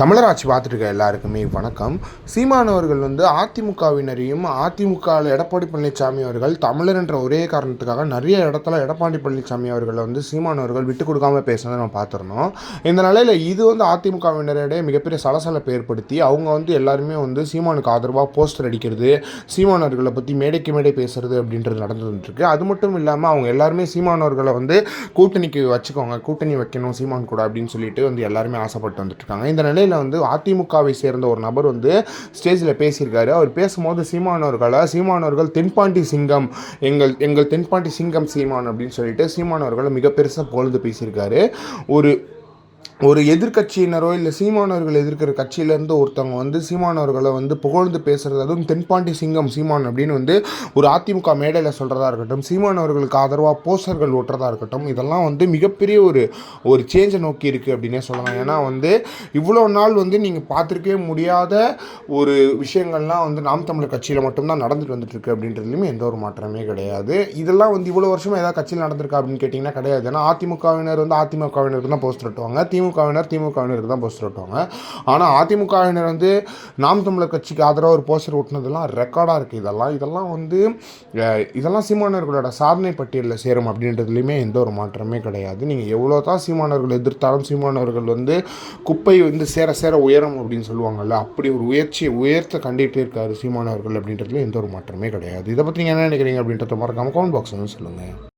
தமிழராட்சி பார்த்துட்டு இருக்க எல்லாருக்குமே வணக்கம். சீமானவர்கள் வந்து அதிமுகவினரையும் அதிமுகவில் எடப்பாடி பழனிசாமி அவர்கள் தமிழர் என்ற ஒரே காரணத்துக்காக நிறைய இடத்துல எடப்பாடி பழனிசாமி அவர்களை வந்து சீமானவர்கள் விட்டு கொடுக்காம பேசுனதை நம்ம பார்த்துருந்தோம் இந்த நிலையில் இது வந்து அதிமுகவினரிடையே மிகப்பெரிய சலசலப்பை ஏற்படுத்தி அவங்க வந்து எல்லாருமே வந்து சீமானுக்கு ஆதரவாக போஸ்டர் அடிக்கிறது சீமானவர்களை பற்றி மேடைக்கு மேடை பேசுறது அப்படின்றது நடந்துட்டு அது மட்டும் இல்லாமல் அவங்க எல்லாருமே சீமானவர்களை வந்து கூட்டணிக்கு வச்சுக்கோங்க கூட்டணி வைக்கணும் சீமான் கூட அப்படின்னு சொல்லிட்டு வந்து எல்லாருமே ஆசைப்பட்டு வந்துட்டுருக்காங்க. இந்த நிலையில் வந்து அதிமுகவை சேர்ந்த ஒரு நபர் வந்து ஸ்டேஜில் பேசியிருக்காரு. அவர் பேசும்போது சீமானவர்களை சீமானவர்கள் தென்பாண்டி சிங்கம். எங்கள் எங்கள் தென்பாண்டி சிங்கம் சீமான் அப்படின்னு சொல்லிட்டு சீமானவர்களை மிக பெருசாக பொழுது பேசியிருக்காரு. ஒரு ஒரு எதிர்க்கட்சியினரோ இல்லை சீமானவர்கள் எதிர்க்கிற கட்சியிலேருந்து ஒருத்தவங்க வந்து சீமானவர்களை வந்து புகழ்ந்து பேசுகிறது அதுவும் தென்பாண்டி சிங்கம் சீமான் அப்படின்னு வந்து ஒரு அதிமுக மேடையில் சொல்கிறதா இருக்கட்டும் சீமானவர்களுக்கு ஆதரவாக போஸ்டர்கள் ஓட்டுறதா இருக்கட்டும் இதெல்லாம் வந்து மிகப்பெரிய ஒரு ஒரு சேஞ்சை நோக்கி இருக்குது அப்படின்னே சொல்லலாம். ஏன்னா வந்து இவ்வளோ நாள் வந்து நீங்கள் பார்த்துருக்கவே முடியாத ஒரு விஷயங்கள்லாம் வந்து நாம் தமிழர் கட்சியில் மட்டும்தான் நடந்துட்டு வந்துட்டுருக்கு அப்படின்றதுலையுமே எந்த ஒரு மாற்றமே கிடையாது. இதெல்லாம் வந்து இவ்வளோ வருஷம் ஏதாவது கட்சியில் நடந்திருக்கா அப்படின்னு கேட்டிங்கன்னா கிடையாது. ஏன்னா அதிமுகவினர் வந்து அதிமுகவினருக்கு தான் போஸ்டர் ஒட்டுவாங்க திமுகவினர் திமுகவினருக்கு தான் போஸ்டர் ஓட்டுவாங்க ஆனால் அதிமுகவினர் வந்து நாம் தமிழர் கட்சிக்கு ஆதரவாக ஒரு போஸ்டர் ஓட்டினதெல்லாம் ரெக்கார்டாக இருக்குது இதெல்லாம் இதெல்லாம் வந்து இதெல்லாம் சீமானவர்களோட சாதனை பட்டியலில் சேரும் அப்படின்றதுலையுமே எந்த ஒரு மாற்றமே கிடையாது. நீங்கள் எவ்வளோ தான் சீமானவர்கள் எதிர்த்தாலும் சீமானவர்கள் வந்து குப்பை வந்து சேர சேர உயரம் அப்படின்னு சொல்லுவாங்கல்ல அப்படி ஒரு உயர்ச்சி உயர்த்த கண்டிகிட்டே இருக்காரு சீமானவர்கள் அப்படின்றதுல எந்த ஒரு மாற்றமே கிடையாது. இதை பற்றி நீங்கள் என்ன நினைக்கிறீங்க அப்படின்றத மறக்காமல் கமெண்ட் பாக்ஸ் வந்து சொல்லுங்கள்